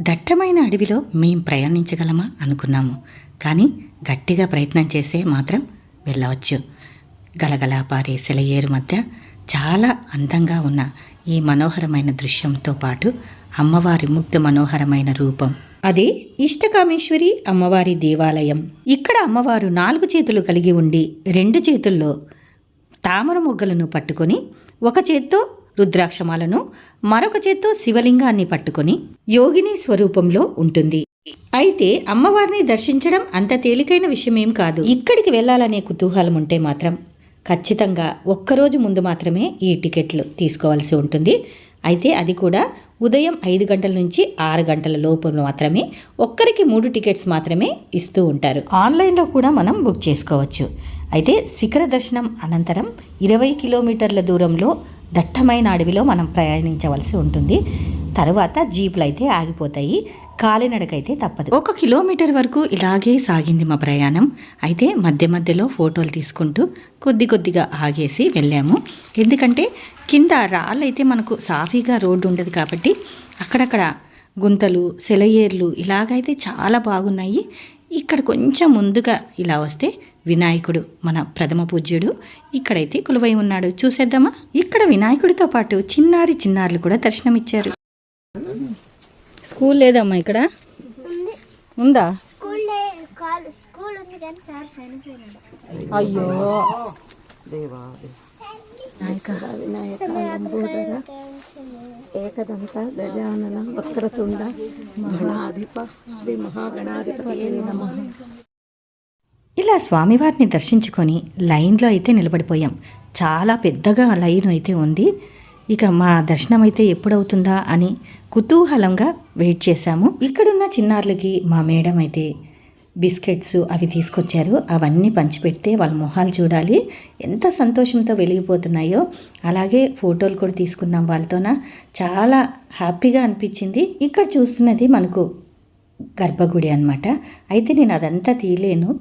దట్టమైన అడవిలో మేం ప్రయాణించగలమా అనుకున్నాము. కానీ గట్టిగా ప్రయత్నం చేస్తే మాత్రం వెళ్ళవచ్చు. గలగల పారే సెలయేరు మధ్య చాలా అందంగా ఉన్న ఈ మనోహరమైన దృశ్యంతో పాటు అమ్మవారి ముగ్ధ మనోహరమైన రూపం. అదే ఇష్టకామేశ్వరి అమ్మవారి దేవాలయం. ఇక్కడ అమ్మవారు నాలుగు చేతులు కలిగి ఉండి రెండు చేతుల్లో తామర మొగ్గలను పట్టుకొని ఒక చేత్తో రుద్రాక్షమాలను మరొక చేత్తో శివలింగాన్ని పట్టుకొని యోగిని స్వరూపంలో ఉంటుంది. అయితే అమ్మవారిని దర్శించడం అంత తేలికైన విషయమేం కాదు. ఇక్కడికి వెళ్ళాలనే కుతూహలం ఉంటే మాత్రం ఖచ్చితంగా ఒక్కరోజు ముందు మాత్రమే ఈ టికెట్లు తీసుకోవాల్సి ఉంటుంది. అయితే అది కూడా ఉదయం ఐదు గంటల నుంచి ఆరు గంటల లోపు మాత్రమే ఒక్కరికి మూడు టికెట్స్ మాత్రమే ఇస్తూ ఉంటారు. ఆన్లైన్లో కూడా మనం బుక్ చేసుకోవచ్చు. అయితే శిఖర దర్శనం అనంతరం ఇరవై కిలోమీటర్ల దూరంలో దట్టమైన అడవిలో మనం ప్రయాణించవలసి ఉంటుంది. తర్వాత జీపులు అయితే ఆగిపోతాయి. కాలినడకైతే తప్పదు. ఒక కిలోమీటర్ వరకు ఇలాగే సాగింది మా ప్రయాణం. అయితే మధ్య మధ్యలో ఫోటోలు తీసుకుంటూ కొద్ది కొద్దిగా ఆగేసి వెళ్ళాము. ఎందుకంటే కింద రాళ్ళైతే మనకు సాఫీగా రోడ్డు ఉండదు కాబట్టి అక్కడక్కడ గుంతలు సెలయేర్లు ఇలాగైతే చాలా బాగున్నాయి. ఇక్కడ కొంచెం ముందుగా ఇలా వస్తే వినాయకుడు మన ప్రథమ పూజ్యుడు ఇక్కడైతే కొలువై ఉన్నాడు. చూసేద్దామా? ఇక్కడ వినాయకుడితో పాటు చిన్నారి చిన్నారులు కూడా దర్శనమిచ్చారు. స్కూల్ లేదమ్మా ఇక్కడ? ఉంది. ఉందా? స్కూల్ ఏకదంత గజానన వక్రతుండ గణాధిప శ్రీ మహాగణాధిపతి నమ. ఇలా స్వామివారిని దర్శించుకొని లైన్లో అయితే నిలబడిపోయాం. చాలా పెద్దగా లైన్ అయితే ఉంది. ఇక మా దర్శనం అయితే ఎప్పుడవుతుందా అని కుతూహలంగా వెయిట్ చేశాము. ఇక్కడున్న చిన్నారులకి మా మేడం అయితే బిస్కెట్స్ అవి తీసుకొచ్చారు. అవన్నీ పంచిపెడితే వాళ్ళ మొహాలు చూడాలి. ఎంత సంతోషంతో వెలిగిపోతున్నాయో. అలాగే ఫోటోలు కూడా తీసుకున్నాం వాళ్ళతోన. చాలా హ్యాపీగా అనిపించింది. ఇక్కడ చూస్తున్నది మనకు గర్భగుడి అనమాట అయితే నేను అదంతా తీయలేను.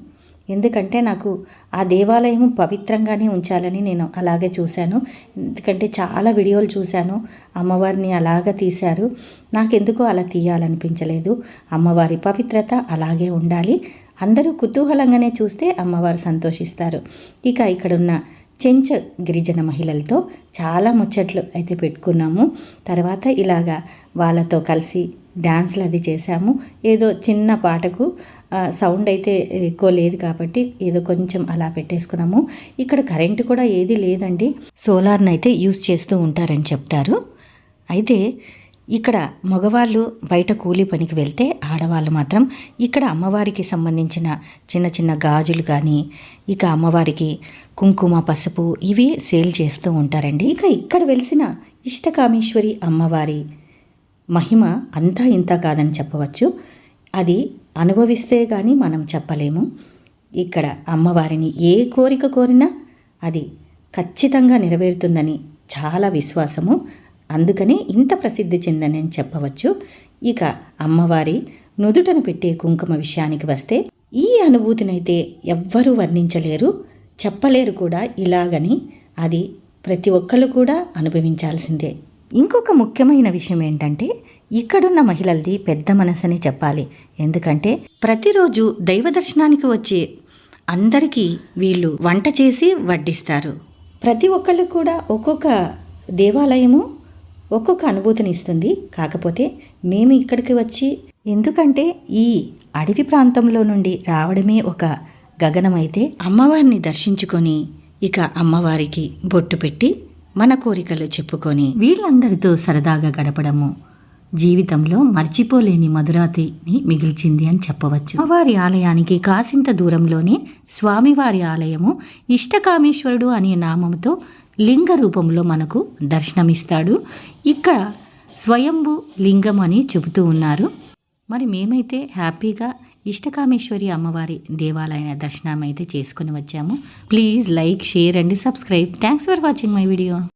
ఎందుకంటే నాకు ఆ దేవాలయం పవిత్రంగానే ఉంచాలని నేను అలాగే చూశాను. ఎందుకంటే చాలా వీడియోలు చూశాను. అమ్మవారిని అలాగ తీశారు. నాకెందుకో అలా తీయాలనిపించలేదు. అమ్మవారి పవిత్రత అలాగే ఉండాలి. అందరూ కుతూహలంగానే చూస్తే అమ్మవారు సంతోషిస్తారు. ఇక ఇక్కడున్న చెంచ గిరిజన మహిళలతో చాలా ముచ్చట్లు అయితే పెట్టుకున్నాము. తర్వాత ఇలాగా వాళ్ళతో కలిసి డ్యాన్స్లు అది చేశాము. ఏదో చిన్న పాటకు సౌండ్ అయితే ఎక్కువ లేదు కాబట్టి ఏదో కొంచెం అలా పెట్టేసుకున్నాము. ఇక్కడ కరెంటు కూడా ఏది లేదండి. సోలార్ని అయితే యూస్ చేస్తూ ఉంటారని చెప్తారు. అయితే ఇక్కడ మగవాళ్ళు బయట కూలి పనికి వెళ్తే ఆడవాళ్ళు మాత్రం ఇక్కడ అమ్మవారికి సంబంధించిన చిన్న చిన్న గాజులు కానీ ఇక అమ్మవారికి కుంకుమ పసుపు ఇవి సేల్ చేస్తూ ఉంటారండి. ఇక ఇక్కడ వెలిసిన ఇష్టకామేశ్వరి అమ్మవారి మహిమ అంతా ఇంత కాదని చెప్పవచ్చు. అది అనుభవిస్తే కానీ మనం చెప్పలేము. ఇక్కడ అమ్మవారిని ఏ కోరిక కోరినా అది ఖచ్చితంగా నెరవేరుతుందని చాలా విశ్వాసము. అందుకని ఇంత ప్రసిద్ధి చెందని చెప్పవచ్చు. ఇక అమ్మవారి నుదుటను పెట్టే కుంకుమ విషయానికి వస్తే ఈ అనుభూతినైతే ఎవ్వరూ వర్ణించలేరు చెప్పలేరు కూడా ఇలాగని అది ప్రతి ఒక్కళ్ళు కూడా అనుభవించాల్సిందే. ఇంకొక ముఖ్యమైన విషయం ఏంటంటే ఇక్కడున్న మహిళలది పెద్ద మనసని చెప్పాలి. ఎందుకంటే ప్రతిరోజు దైవ దర్శనానికి వచ్చే అందరికీ వీళ్ళు వంట చేసి వడ్డిస్తారు. ప్రతి ఒక్కళ్ళు కూడా ఒక్కొక్క దేవాలయము ఒక్కొక్క అనుభూతిని ఇస్తుంది. కాకపోతే మేము ఇక్కడికి వచ్చి ఎందుకంటే ఈ అడవి ప్రాంతంలో నుండి రావడమే ఒక గగనమైతే అమ్మవారిని దర్శించుకొని ఇక అమ్మవారికి బొట్టు పెట్టి మన కోరికలు చెప్పుకొని వీళ్ళందరితో సరదాగా గడపడము. జీవితంలో మర్చిపోలేని మధురాతిని మిగిల్చింది అని చెప్పవచ్చు. అమ్మవారి ఆలయానికి కాసింత దూరంలోనే స్వామివారి ఆలయము ఇష్టకామేశ్వరుడు అనే నామంతో లింగ రూపంలో మనకు దర్శనమిస్తాడు. ఇక్కడ స్వయంభు లింగం అని చెబుతూ ఉన్నారు. మరి మేమైతే హ్యాపీగా ఇష్టకామేశ్వరి అమ్మవారి దేవాలయ దర్శనం అయితే చేసుకుని వచ్చాము. Please like share and subscribe. Thanks for watching my video.